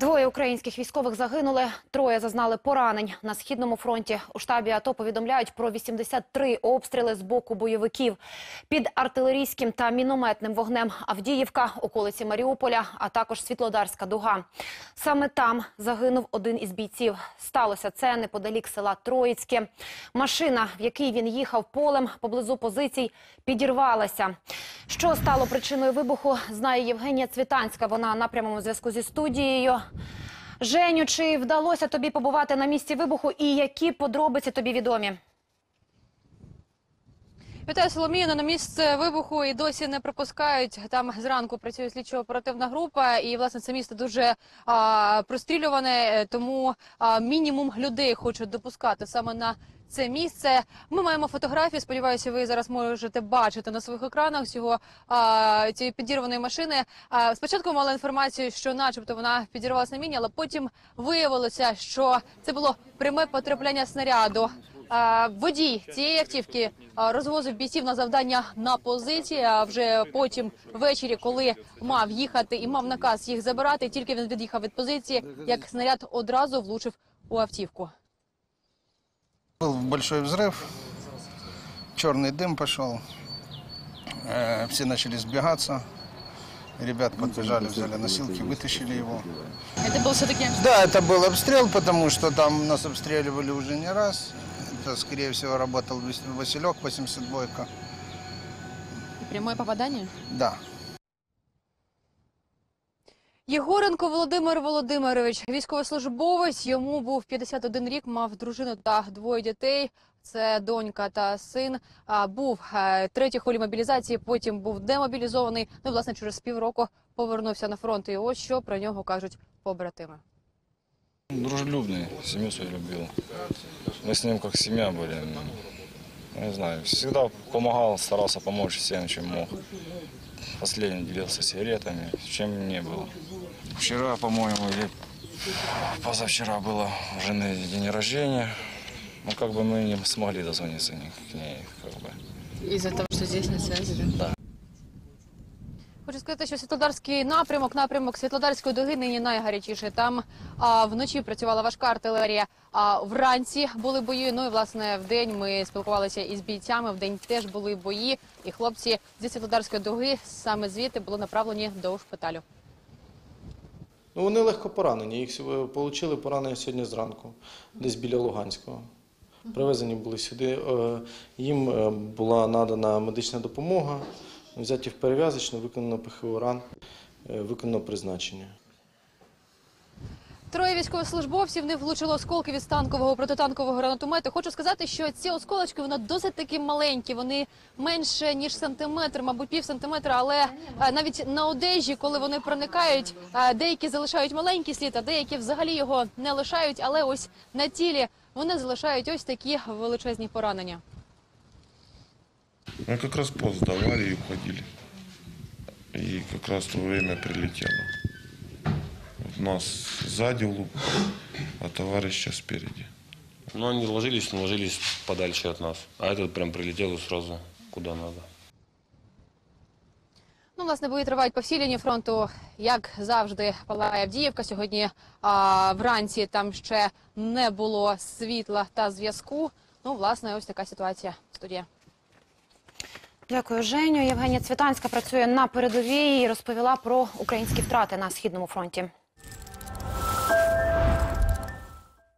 Двоє українських військових загинули, троє зазнали поранень. На східному фронті у штабі АТО повідомляють про 83 обстріли з боку бойовиків. Під артилерійським та мінометним вогнем Авдіївка, околиці Маріуполя, а також Світлодарська дуга. Саме там загинув один із бійців. Сталося це неподалік села Троїцьке. Машина, в якій він їхав полем поблизу позицій, підірвалася. Що стало причиною вибуху, знає Євгенія Цвітанська. Вона на прямому зв'язку зі студією. Женю, чи вдалося тобі побувати на місці вибуху і які подробиці тобі відомі? Вітаю Соломіна На місце вибуху і досі не пропускають. Там зранку працює слідчо-оперативна група, і власне це місто дуже а, прострілюване, е, тому а, мінімум людей хочуть допускати саме на це місце. Ми маємо фотографії. Сподіваюся, ви зараз можете бачити на своїх екранах цього а, цієї підірваної машини. А, спочатку мала інформацію, що, начебто, вона підірвалася на міні, але потім виявилося, що це було пряме потрапляння снаряду. Водій цієї автівки розвозив бійців на завдання на позиції. А вже потім ввечері, коли мав їхати і мав наказ їх забирати, тільки він від'їхав від позиції, як снаряд одразу влучив у автівку. Был большой взрыв, черный дым пошел, Э, все начали сбегаться, ребят подбежали, взяли носилки, вытащили его. Це був все-таки Да, это был обстрел, потому что там нас обстреливали уже не раз. Это, скорее всего, работал Вас- Василек, 82-ка. пряме попадання. Да. Єгоренко Володимир Володимирович, військовослужбовець. Йому був 51 рік, мав дружину та двоє дітей. Це донька та син. А, Був е, третій холі мобілізації, потім був демобілізований. Ну, і, власне, через півроку повернувся на фронт. І ось що про нього кажуть побратими. Дружелюбный, семью свою любил. Мы с ним как семья были. Не знаю, всегда помогал, старался помочь всем, чем мог. Последний делился сигаретами, чем не было. Вчера, по-моему, или позавчера было у жены день рождения. Ну, как бы мы не смогли дозвониться ни к ней, как бы. Из-за того, что здесь на связи, да? Сказати, що Світлодарський напрямок, напрямок Світлодарської дуги нині найгарячіший. Там а, вночі працювала важка артилерія, а вранці були бої. Ну і власне в день ми спілкувалися із бійцями. В день теж були бої, і хлопці зі Світлодарської дуги саме звідти були направлені до шпиталю. Ну, вони легко поранені. Їх отримали поранення сьогодні зранку, десь біля Луганського. Привезені були сюди. е, Їм е, була надана медична допомога, взяті в перев'язочну, виконано ПХО ран, е, виконано призначення. Троє військовослужбовців не влучило осколки від станкового протитанкового гранатомету. Хочу сказати, що ці осколочки вони досить таки маленькі. Вони менше ніж сантиметр, мабуть, пів сантиметра. Але е, навіть на одежі, коли вони проникають, е, деякі залишають маленький слід, а деякі взагалі його не лишають. Але ось на тілі вони залишають ось такі величезні поранення. Мы как раз пост давали и уходили. И как раз в то время прилетело. Вот нас сзади лук, а товарища спереди. Но они ложились, но ложились подальше от нас. А этот прям прилетел и сразу куда надо. Ну, власне, бої тривають по всій лінії фронту. Як завжди, палає Авдіївка. Сьогодні а, вранці там ще не було світла та зв'язку. Ну, власне, ось така ситуація. Студія. Дякую, Женю. Євгенія Цвітанська працює на передовій і розповіла про українські втрати на східному фронті.